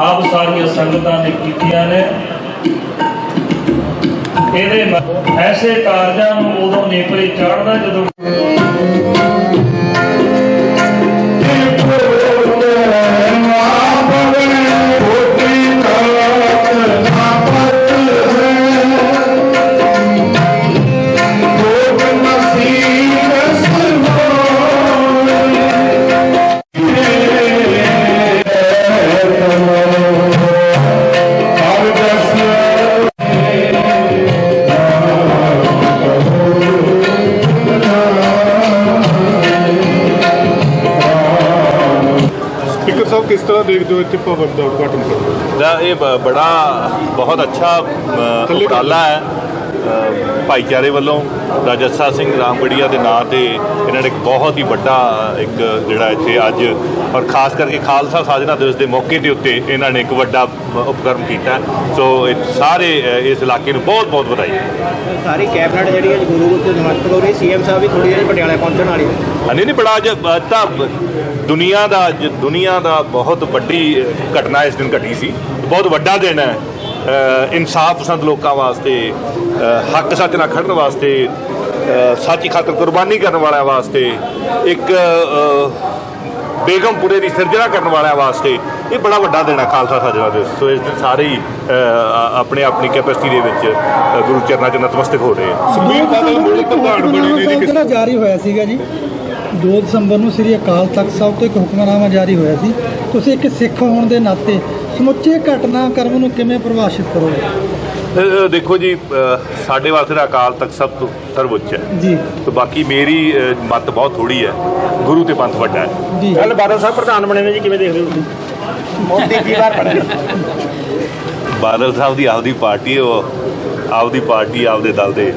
ਆਪ ਸਾਰੀਆਂ ਸੰਗਤਾਂ ਨੇ ਕੀਤੀਆਂ ਨੇ। ਇਹਦੇ ਐਸੇ ਕਾਰਜਾਂ ਨੂੰ ਉਦੋਂ ਨੇਪਰੇ ਚਾੜਦਾ ਜਦੋਂ ਸਪੀਕਰ ਸਾਹਿਬ ਕਿਸ ਤਰ੍ਹਾਂ ਦੇਖਦੇ ਹੋ ਇੱਥੇ ਭਵਨ ਦਾ ਉਦਘਾਟਨ ਕਰਨਾ? ਦਾ ਇਹ ਬ- ਬੜਾ ਬਹੁਤ ਅੱਛਾ ਉਪਰਾਲਾ ਹੈ। ਭਾਈਚਾਰੇ ਵੱਲੋਂ ਰਾਜਸਾ ਸਿੰਘ ਰਾਮਗੜੀਆ ਦੇ ਨਾਂ ਤੇ ਇਹਨਾਂ ਨੇ ਇੱਕ ਬਹੁਤ ਹੀ ਵੱਡਾ ਇੱਕ ਜਿਹੜਾ ਇੱਥੇ ਅੱਜ ਔਰ ਖਾਸ ਕਰਕੇ ਖਾਲਸਾ ਸਾਜਨਾ ਦਿਵਸ ਦੇ ਮੌਕੇ ਦੇ ਉੱਤੇ ਇਹਨਾਂ ਨੇ ਇੱਕ ਵੱਡਾ ਉਪਕਰਮ ਕੀਤਾ। ਸੋ ਇਹ ਸਾਰੇ ਇਸ ਇਲਾਕੇ ਨੂੰ ਬਹੁਤ ਬਹੁਤ ਵਧਾਈ। ਸਾਰੀ ਕੈਬਨਿਟ ਜਿਹੜੀ ਹੈ ਗੁਰੂ ਗੁਰੂ ਤੇ ਨਮਸਕਾਰ ਹੋ ਰਹੀ ਸੀਐਮ ਸਾਹਿਬ ਵੀ ਥੋੜੀ ਜਿਹੀ ਪਟਿਆਲੇ ਪਹੁੰਚਣ ਵਾਲੀ ਹੈ। ਨਹੀਂ ਨਹੀਂ ਬੜਾ ਅੱਜ ਤਾਂ ਦੁਨੀਆ ਦਾ ਅੱਜ ਦੁਨੀਆ ਦਾ ਬਹੁਤ ਵੱਡੀ ਘਟਨਾ ਇਸ ਦਿਨ ਘਟੀ ਸੀ। ਬਹੁਤ ਵੱਡਾ ਦਿਨ ਹੈ। ਇਨਸਾਫ ਪਸੰਦ ਲੋਕਾਂ ਵਾਸਤੇ ਹੱਕ ਸੱਚ ਨਾਲ ਖੜਨ ਵਾਸਤੇ ਸੱਚ ਖਾਤਰ ਕੁਰਬਾਨੀ ਕਰਨ ਵਾਲਿਆਂ ਵਾਸਤੇ ਇੱਕ ਬੇਗਮਪੁਰੇ ਦੀ ਸਿਰਜਣਾ ਕਰਨ ਵਾਲਿਆਂ ਵਾਸਤੇ ਇਹ ਬੜਾ ਵੱਡਾ ਦਿਨ ਹੈ ਖਾਲਸਾ ਸਾਜਣਾ ਦੇ। ਸੋ ਇਸ ਦਿਨ ਸਾਰੇ ਹੀ ਆਪਣੇ ਆਪਣੀ ਕੈਪੈਸਿਟੀ ਦੇ ਵਿੱਚ ਗੁਰੂ ਚਰਨਾਂ 'ਚ ਨਤਮਸਤਕ ਹੋ ਰਹੇ। ਆ ਸੁਖਬੀਰ ਬਾਦਲ ਮੁੱਢ ਪ੍ਰਧਾਨ ਬਣੇ ਨੇ ਜੀ ਕਿਸ ਜਿਹੜਾ ਜਾਰੀ ਹੋਇਆ ਸੀਗਾ ਜੀ। 2 ਦਸੰਬਰ ਨੂੰ ਸ੍ਰੀ ਅਕਾਲ ਤਖਤ ਸਾਹਿਬ ਤੋਂ ਇੱਕ ਹੁਕਮਨਾਮਾ ਜਾਰੀ ਹੋਇਆ ਸੀ। ਤੁਸੀਂ ਇੱਕ ਸਿੱਖ ਹੋਣ ਦੇ ਨਾਤੇ ਸਮੁੱਚੇ ਘਟਨਾਕ੍ਰਮ ਨੂੰ ਕਿਵੇਂ ਪ੍ਰਭਾਸ਼ਿਤ ਕਰੋਗੇ? ਦੇਖੋ ਜੀ ਸਾਡੇ ਵਾਸਤੇ ਤਾਂ ਅਕਾਲ ਤਖਤ ਸਭ ਤੋਂ ਸਰਵਉੱਚ ਹੈ। ਜੀ। ਤੇ ਬਾਕੀ ਮੇਰੀ ਮੱਤ ਬਹੁਤ ਥੋੜੀ ਹੈ। ਗੁਰੂ ਤੇ ਪੰਥ ਵੱਡਾ ਹੈ। ਜੀ। ਕੱਲ ਬਾਦਲ ਸਾਹਿਬ ਪ੍ਰਧਾਨ ਬਣੇ ਨੇ ਜੀ ਕਿਵੇਂ ਦੇਖਦੇ ਹੋ ਤੁਸੀਂ? ਉਹ ਤੀਜੀ ਵਾਰ ਬਣੇ ਬਾਦਲ ਸਾਹਿਬ ਦੀ ਆਪਦੀ ਪਾਰਟੀ ਹੈ, ਉਹ ਆਪਦੀ ਪਾਰਟੀ ਆਪਦੇ ਦਲ ਦੇ।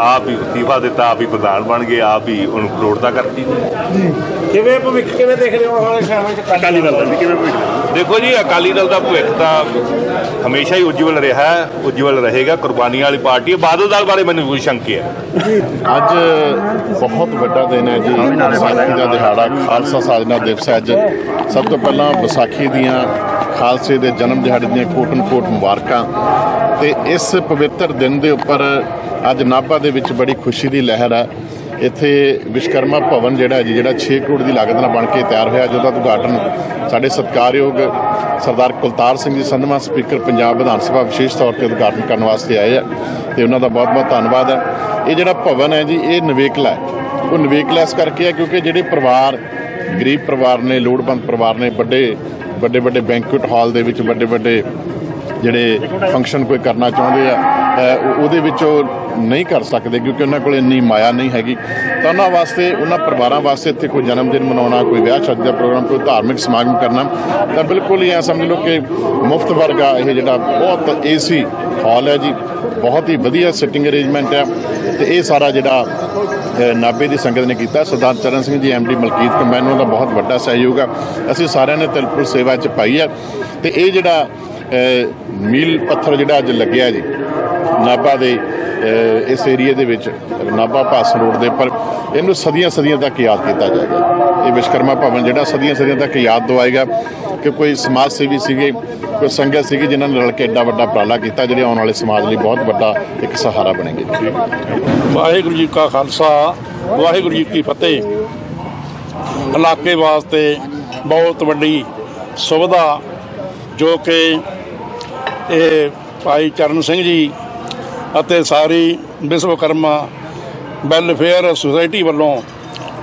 ਆਪ ਹੀ ਅਸਤੀਫਾ ਦਿੱਤਾ ਆਪ ਹੀ ਪ੍ਰਧਾਨ ਬਣ ਗਏ ਆਪ ਹੀ ਉਹਨੂੰ ਪ੍ਰੋੜਤਾ ਕਰਤੀ। ਜੀ ਕਿਵੇਂ ਭਵਿੱਖ ਕਿਵੇਂ ਦੇਖਦੇ ਹੋ ਵਾਲੇ ਸਮੇਂ ਵਿੱਚ ਅਕਾਲੀ ਦਲ ਦਾ ਕਿਵੇਂ ਭਵਿੱਖ? ਦੇਖੋ ਜੀ ਅਕਾਲੀ ਦਲ ਦਾ ਭਵਿੱਖ ਤਾਂ ਹਮੇਸ਼ਾ ਹੀ ਉਜਵਲ ਰਿਹਾ ਹੈ ਉਜਵਲ ਰਹੇਗਾ ਕੁਰਬਾਨੀਆਂ ਵਾਲੀ ਪਾਰਟੀ ਹੈ। ਬਾਦਲ ਦਲ ਬਾਰੇ ਮੈਨੂੰ ਕੋਈ ਸ਼ੰਕੇ ਹੈ। ਅੱਜ ਬਹੁਤ ਵੱਡਾ ਦਿਨ ਹੈ ਜੀ ਵਿਸਾਖੀ ਦਾ ਦਿਹਾੜਾ ਖਾਲਸਾ ਸਾਜਨਾ ਦਿਵਸ ਹੈ ਅੱਜ। ਸਭ ਤੋਂ ਪਹਿਲਾਂ ਵਿਸਾਖੀ ਦੀਆਂ ਖਾਲਸੇ ਦੇ ਜਨਮ ਦਿਹਾੜੇ ਦੀਆਂ ਕੋਟਨ ਕੋਟ ਮੁਬਾਰਕਾਂ। ਤੇ ਇਸ ਪਵਿੱਤਰ ਦਿਨ ਦੇ ਉੱਪਰ ਅੱਜ ਨਾਭਾ ਦੇ ਵਿੱਚ ਬੜੀ ਖੁਸ਼ੀ ਦੀ ਲਹਿਰ ਹੈ ਇੱਥੇ ਵਿਸ਼ਕਰਮਾ ਭਵਨ ਜਿਹੜਾ ਜੀ, ਜਿਹੜਾ 6 ਕਰੋੜ ਦੀ ਲਾਗਤ ਨਾਲ ਬਣ ਕੇ ਤਿਆਰ ਹੋਇਆ, ਜਿਹਦਾ ਉਦਘਾਟਨ ਸਾਡੇ ਸਤਿਕਾਰਯੋਗ ਸਰਦਾਰ ਕੁਲਤਾਰ ਸਿੰਘ ਜੀ ਸੰਧਵਾ, ਸਪੀਕਰ ਪੰਜਾਬ ਵਿਧਾਨ ਸਭਾ ਵਿਸ਼ੇਸ਼ ਤੌਰ ਤੇ ਉਦਘਾਟਨ ਕਰਨ ਵਾਸਤੇ ਆਏ ਆ। ਤੇ ਉਹਨਾਂ ਦਾ ਬਹੁਤ-ਬਹੁਤ ਧੰਨਵਾਦ ਹੈ ਇਹ ਜਿਹੜਾ ਭਵਨ ਹੈ ਜੀ, ਇਹ ਨਿਵੇਕਲਾ ਹੈ। ਉਹ ਨਿਵੇਕਲਾ ਇਸ ਕਰਕੇ ਹੈ ਕਿਉਂਕਿ ਜਿਹੜੇ ਪਰਿਵਾਰ, ਗਰੀਬ ਪਰਿਵਾਰ ਨੇ, ਲੋੜਵੰਦ ਪਰਿਵਾਰ ਨੇ, ਵੱਡੇ ਵੱਡੇ ਵੱਡੇ ਬੈਂਕੁਏਟ ਹਾਲ ਦੇ ਵਿੱਚ ਵੱਡੇ ਵੱਡੇ ਜਿਹੜੇ ਫੰਕਸ਼ਨ ਕੋਈ ਕਰਨਾ ਚਾਹੁੰਦੇ ਆ ਉਹਦੇ ਵਿੱਚ ਉਹ ਨਹੀਂ ਕਰ ਸਕਦੇ ਕਿਉਂਕਿ ਉਹਨਾਂ ਕੋਲ ਇੰਨੀ ਮਾਇਆ ਨਹੀਂ ਹੈਗੀ। ਤਾਂ ਉਹਨਾਂ ਵਾਸਤੇ ਉਹਨਾਂ ਪਰਿਵਾਰਾਂ ਵਾਸਤੇ ਇੱਥੇ ਕੋਈ ਜਨਮ ਦਿਨ ਮਨਾਉਣਾ ਕੋਈ ਵਿਆਹ ਸ਼ਾਦੀ ਦਾ ਪ੍ਰੋਗਰਾਮ ਕੋਈ ਧਾਰਮਿਕ ਸਮਾਗਮ ਕਰਨਾ ਤਾਂ ਬਿਲਕੁਲ ਹੀ ਐ ਸਮਝ ਲਓ ਕਿ ਮੁਫਤ ਵਰਗਾ ਇਹ ਜਿਹੜਾ ਬਹੁਤ ਏਸੀ ਹਾਲ ਹੈ ਜੀ ਬਹੁਤ ਹੀ ਵਧੀਆ ਸਿਟਿੰਗ ਅਰੇਂਜਮੈਂਟ ਹੈ ਤੇ ਇਹ ਸਾਰਾ ਜਿਹੜਾ ਅ, ਨਾਭੇ ਦੀ ਸੰਗਤ ਨੇ ਕੀਤਾ। ਸਰਦਾਰ ਚਰਨ ਸਿੰਘ ਜੀ ਐਮਡੀ ਮਲਕੀਤ ਕੰਬਾਈਨ ਦਾ ਬਹੁਤ ਵੱਡਾ ਸਹਿਯੋਗ ਆ। ਅਸੀਂ ਸਾਰਿਆਂ ਨੇ ਤਿਲਪੁਰ ਸੇਵਾ 'ਚ ਪਾਈ ਹੈ ਤੇ ਇਹ ਜਿਹੜਾ ਮੀਲ ਪੱਥਰ ਜਿਹੜਾ ਅੱਜ ਲੱਗਿਆ ਜੀ, ਨਾਭਾ ਦੇ ਇਸ ਏਰੀਏ ਦੇ ਵਿੱਚ, ਨਾਭਾ ਪਾਸ ਰੋਡ ਦੇ ਉੱਪਰ, ਇਹਨੂੰ ਸਦੀਆਂ ਸਦੀਆਂ ਤੱਕ ਯਾਦ ਕੀਤਾ ਜਾਏਗਾ। ਇਹ ਵਿਸ਼ਕਰਮਾ ਭਵਨ ਜਿਹੜਾ ਸਦੀਆਂ ਸਦੀਆਂ ਤੱਕ ਯਾਦ ਦਵਾਏਗਾ ਕਿ ਕੋਈ ਸਮਾਜ ਸੇਵੀ ਸੀਗੇ, ਕੋਈ ਸੰਗਤ ਸੀਗੀ ਜਿਨ੍ਹਾਂ ਨੇ ਰਲ ਕੇ ਐਡਾ ਵੱਡਾ ਉਪਰਾਲਾ ਕੀਤਾ, ਜਿਹੜੇ ਆਉਣ ਵਾਲੇ ਸਮਾਜ ਲਈ ਬਹੁਤ ਵੱਡਾ ਇੱਕ ਸਹਾਰਾ ਬਣੇਗੇ। ਵਾਹਿਗੁਰੂ ਜੀ ਕਾ ਖਾਲਸਾ, ਵਾਹਿਗੁਰੂ ਜੀ ਕੀ ਫਤਿਹ। ਇਲਾਕੇ ਵਾਸਤੇ ਬਹੁਤ ਵੱਡੀ ਸੁਵਿਧਾ ਜੋ ਕਿ ਇਹ ਭਾਈ ਚਰਨ ਸਿੰਘ ਜੀ ਅਤੇ ਸਾਰੀ ਵਿਸ਼ਵਕਰਮਾ ਵੈਲਫੇਅਰ ਸੁਸਾਇਟੀ ਵੱਲੋਂ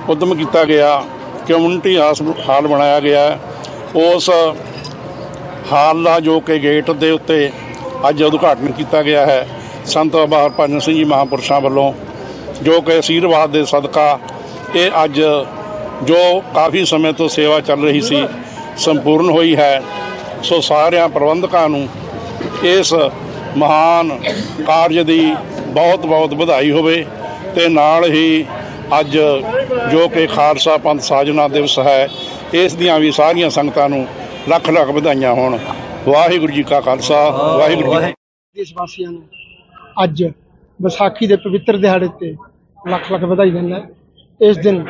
ਉਦਮ ਕੀਤਾ ਗਿਆ ਕਮਿਊਨਿਟੀ ਹਾਲ ਬਣਾਇਆ ਗਿਆ। ਉਸ ਹਾਲ ਦਾ ਜੋ ਕਿ ਗੇਟ ਦੇ ਉੱਤੇ ਅੱਜ ਉਦਘਾਟਨ ਕੀਤਾ ਗਿਆ ਹੈ, ਸੰਤ ਬਾਬਾ ਹਰਭਜਨ ਸਿੰਘ ਜੀ ਮਹਾਂਪੁਰਸ਼ਾਂ ਵੱਲੋਂ, ਜੋ ਕਿ ਅਸ਼ੀਰਵਾਦ ਦੇ ਸਦਕਾ ਇਹ ਅੱਜ ਜੋ ਕਾਫੀ ਸਮੇਂ ਤੋਂ ਸੇਵਾ ਚੱਲ ਰਹੀ ਸੀ, ਸੰਪੂਰਨ ਹੋਈ ਹੈ। ਸੋ ਸਾਰਿਆਂ ਪ੍ਰਬੰਧਕਾਂ ਨੂੰ ਇਸ ਮਹਾਨ ਕਾਰਜ ਦੀ ਬਹੁਤ ਬਹੁਤ ਵਧਾਈ ਹੋਵੇ ਤੇ ਨਾਲ ਹੀ ਅੱਜ ਜੋ ਕਿ ਖਾਲਸਾ ਪੰਥ ਸਾਜਨਾ ਦਿਵਸ ਹੈ, ਇਸ ਦੀਆਂ ਵੀ ਸਾਰੀਆਂ ਸੰਗਤਾਂ ਨੂੰ ਲੱਖ ਲੱਖ ਵਧਾਈਆਂ ਹੋਣ। ਵਾਹਿਗੁਰੂ ਜੀ ਕਾ ਖਾਲਸਾ, ਵਾਹਿਗੁਰੂ ਜੀ ਦੇਸ਼ ਵਾਸੀਆਂ ਨੂੰ ਅੱਜ ਵਿਸਾਖੀ ਦੇ ਪਵਿੱਤਰ ਦਿਹਾੜੇ ਤੇ ਲੱਖ ਲੱਖ ਵਧਾਈ ਦਿੰਦਾ ਇਸ ਦਿਨ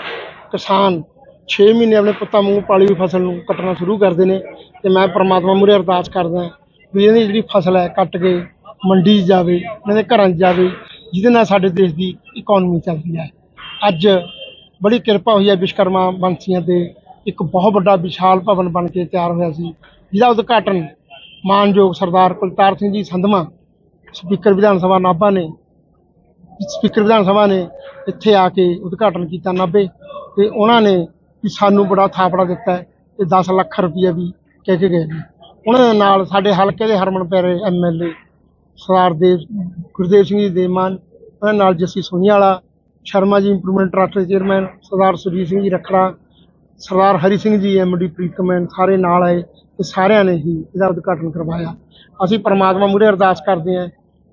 ਕਿਸਾਨ 6 ਮਹੀਨੇ ਆਪਣੇ ਪੁੱਤਾਂ ਵਾਂਗੂ ਪਾਲੀ ਹੋਈ ਫਸਲ ਨੂੰ ਕੱਟਣਾ ਸ਼ੁਰੂ ਕਰਦੇ ਨੇ ਤੇ ਮੈਂ ਪਰਮਾਤਮਾ ਮੂਹਰੇ ਅਰਦਾਸ ਕਰਦਾ ਵੀ ਇਹਦੀ ਜਿਹੜੀ ਫਸਲ ਹੈ ਕੱਟ ਕੇ ਮੰਡੀ 'ਚ ਜਾਵੇ, ਇਹਨਾਂ ਦੇ ਘਰਾਂ 'ਚ ਜਾਵੇ, ਜਿਹਦੇ ਨਾਲ ਸਾਡੇ ਦੇਸ਼ ਦੀ ਇਕਨੋਮੀ ਚੱਲਦੀ ਹੈ। ਅੱਜ ਬੜੀ ਕਿਰਪਾ ਹੋਈ ਹੈ ਵਿਸ਼ਕਰਮਾ ਬੰਸੀਆਂ ਤੇ। ਇੱਕ ਬਹੁਤ ਵੱਡਾ ਵਿਸ਼ਾਲ ਭਵਨ ਬਣ ਕੇ ਤਿਆਰ ਹੋਇਆ ਸੀ, ਜਿਹਦਾ ਉਦਘਾਟਨ ਮਾਨਯੋਗ ਸਰਦਾਰ ਕੁਲਤਾਰ ਸਿੰਘ ਜੀ ਸੰਧਮਾ, ਸਪੀਕਰ ਵਿਧਾਨ ਸਭਾ ਨਾਭਾ ਨੇ, ਸਪੀਕਰ ਵਿਧਾਨ ਸਭਾ ਨੇ ਇੱਥੇ ਆ ਕੇ ਉਦਘਾਟਨ ਕੀਤਾ ਨਾਭੇ ਤੇ ਉਹਨਾਂ ਨੇ ਵੀ ਸਾਨੂੰ ਬੜਾ ਥਾਪੜਾ ਦਿੱਤਾ ਹੈ ਤੇ 10 ਲੱਖ ਰੁਪਏ ਵੀ ਕਹਿ ਕੇ ਗਏ ਨੇ। ਉਹਨਾਂ ਦੇ ਨਾਲ ਸਾਡੇ ਹਲਕੇ ਦੇ ਹਰਮਨ ਪਿਆਰੇ ਐਮਐਲਏ ਸਰਦਾਰ ਦੇਵ ਗੁਰਦੇਵ ਸਿੰਘ ਜੀ ਦੇਮਾਨ ਉਹਨਾਂ ਨਾਲ ਜੱਸੀ ਸੋਨੀਵਾਲਾ ਸ਼ਰਮਾ ਜੀ ਇੰਪਰੂਵਮੈਂਟ ਟਰੱਸਟ ਦੇ ਚੇਅਰਮੈਨ, ਸਰਦਾਰ ਸੁਰਜੀਤ ਸਿੰਘ ਜੀ ਰੱਖੜਾ, ਸਰਦਾਰ ਹਰੀ ਸਿੰਘ ਜੀ ਐਮਡੀ ਪ੍ਰੀਤਮੈਨ ਸਾਰੇ ਨਾਲ ਆਏ ਤੇ ਸਾਰਿਆਂ ਨੇ ਹੀ ਇਹਦਾ ਉਦਘਾਟਨ ਕਰਵਾਇਆ। ਅਸੀਂ ਪਰਮਾਤਮਾ ਮੂਹਰੇ ਅਰਦਾਸ ਕਰਦੇ ਹਾਂ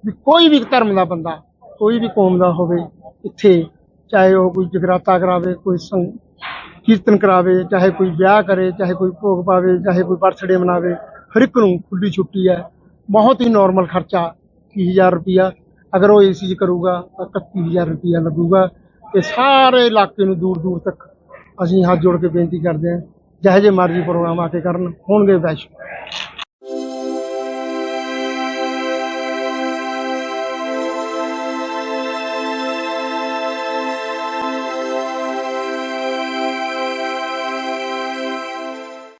ਵੀ ਕੋਈ ਵੀ ਧਰਮ ਦਾ ਬੰਦਾ, ਕੋਈ ਵੀ ਕੌਮ ਦਾ ਹੋਵੇ, ਇੱਥੇ ਚਾਹੇ ਉਹ ਕੋਈ ਜਗਰਾਤਾ ਕਰਾਵੇ, ਕੋਈ ਸੰਗ, ਕੀਰਤਨ ਕਰਾਵੇ, ਚਾਹੇ ਕੋਈ ਵਿਆਹ ਕਰੇ, ਚਾਹੇ ਕੋਈ ਭੋਗ ਪਾਵੇ, ਚਾਹੇ ਕੋਈ ਬਰਥਡੇ ਮਨਾਵੇ ਹਰ ਇੱਕ ਨੂੰ ਖੁੱਲੀ ਛੁੱਟੀ ਹੈ, ਬਹੁਤ ਹੀ ਨਾਰਮਲ ਖਰਚਾ 20000 ਰੁਪਿਆ ਅਗਰ ਉਹ ਏਸੀ 'ਚ ਕਰੂਗਾ ਤਾਂ 31000 ਰੁਪਿਆ ਲੱਗੂਗਾ ਤੇ ਸਾਰੇ ਇਲਾਕੇ ਨੂੰ ਦੂਰ ਦੂਰ ਤੱਕ ਅਸੀਂ ਹੱਥ ਜੋੜ ਕੇ ਬੇਨਤੀ ਕਰਦੇ ਹਾਂ, ਜਿਹੋ ਜਿਹੇ ਮਰਜ਼ੀ ਪ੍ਰੋਗਰਾਮ ਆ ਕੇ ਕਰਨ, ਹੋਣਗੇ ਵੈਸ਼